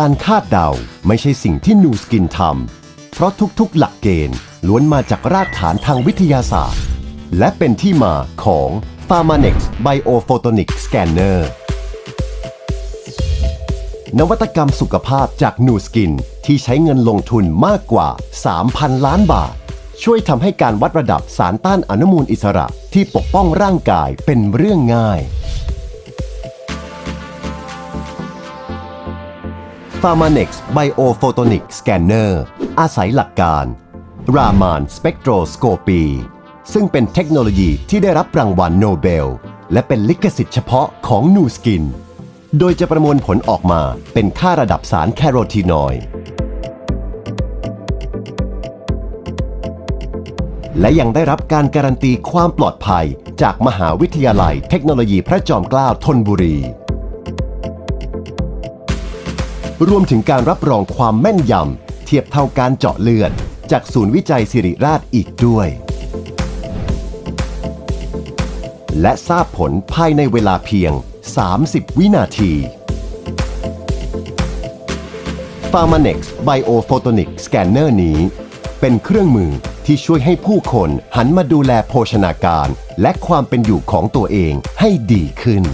การคาดเดาไม่ใช่สิ่งที่นูสกินทำ เพราะทุกๆหลักเกณฑ์ล้วนมาจากรากฐานทางวิทยาศาสตร์ และเป็นที่มาของ p h a r m a n e x Biophotonic Scanner นวัตกรรมสุขภาพจากนูสกินที่ใช้เงินลงทุนมากกว่า 3,000 ล้านบาท ช่วยทำให้การวัดระดับสารต้านอนุมูลอิสระที่ปกป้องร่างกายเป็นเรื่องง่าย p h a r m a n e x Biophotonic Scanner อาศัยหลักการ Raman Spectroscopy ซึ่งเป็นเทคโนโลยีที่ได้รับรางวัลโนเบล และเป็นลิขสิทธิ์เฉพาะของนูสกิน โดยจะประมวลผลออกมาเป็นค่าระดับสารแคโรทีนอยด์และยังได้รับการการันตีความปลอดภัยจากมหาวิทยาลัยเทคโนโลยีพระจอมเกล้าธนบุรี รวมถึงการรับรองความแม่นยำ เทียบเท่าการเจาะเลือด จากศูนย์วิจัยสิริราชอีกด้วย และทราบผลภายในเวลาเพียง 30 วินาที p h a r m a n e x Biophotonic Scanner นี้ เป็นเครื่องมือที่ช่วยให้ผู้คนหันมาดูแลโภชนาการ และความเป็นอยู่ของตัวเองให้ดีขึ้น